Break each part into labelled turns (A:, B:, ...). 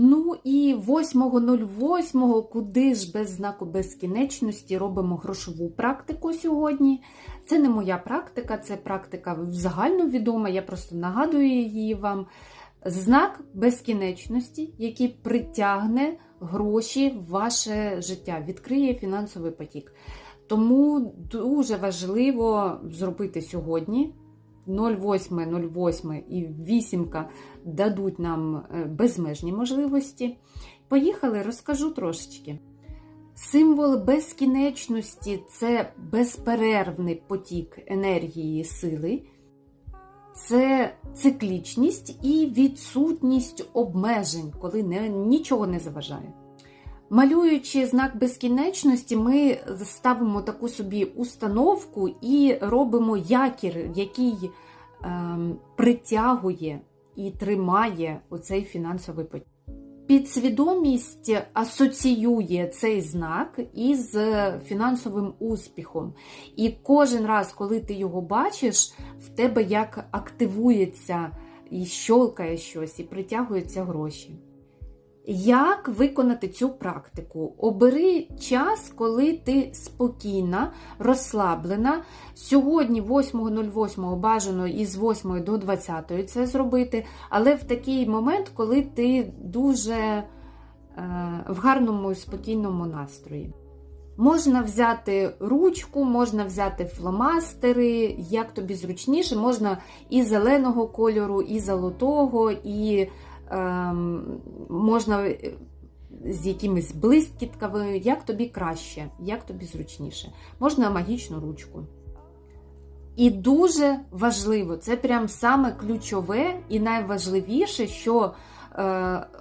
A: Ну і 8.08, куди ж без знаку безкінечності робимо грошову практику сьогодні. Це не моя практика, це практика загальновідома, я просто нагадую її вам. Знак безкінечності, який притягне гроші в ваше життя, відкриє фінансовий потік. Тому дуже важливо зробити сьогодні. 08, 08 і 8 дадуть нам е, безмежні можливості. Поїхали, розкажу трошечки. Символ безкінечності це безперервний потік енергії сили, це циклічність і відсутність обмежень, коли не, нічого не заважає. Малюючи знак безкінечності, ми ставимо таку собі установку і робимо якір, який притягує і тримає оцей фінансовий потік. Підсвідомість асоціює цей знак із фінансовим успіхом. І кожен раз, коли ти його бачиш, в тебе як активується і щолкає щось, і притягуються гроші. Як виконати цю практику? Обери час, коли ти спокійна, розслаблена. Сьогодні, 8.08, бажано із 8 до 20 це зробити, але в такий момент, коли ти дуже е, в гарному і спокійному настрої. Можна взяти ручку, можна взяти фломастери, як тобі зручніше, можна і зеленого кольору, і золотого, і можна з якимись блискітками, як тобі краще, як тобі зручніше. Можна магічну ручку. І дуже важливо, це прям саме ключове і найважливіше, що е,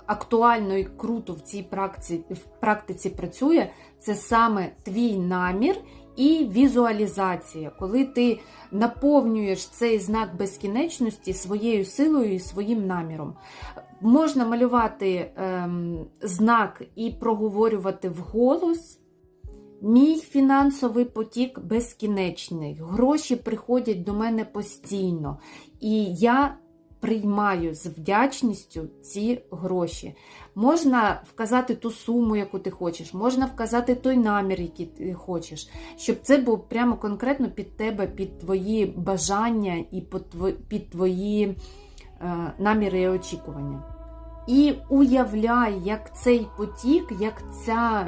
A: актуально і круто в цій практиці, в практиці працює, це саме твій намір і візуалізація, коли ти наповнюєш цей знак безкінечності своєю силою і своїм наміром. Можна малювати ем, знак і проговорювати вголос. Мій фінансовий потік безкінечний. Гроші приходять до мене постійно. І я приймаю з вдячністю ці гроші. Можна вказати ту суму, яку ти хочеш, можна вказати той намір, який ти хочеш, щоб це було прямо конкретно під тебе, під твої бажання і під твої наміри і очікування. І уявляй, як цей потік, як ця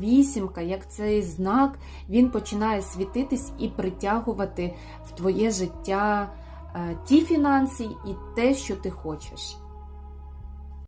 A: вісімка, як цей знак, він починає світитись і притягувати в твоє життя е, ті фінанси і те, що ти хочеш.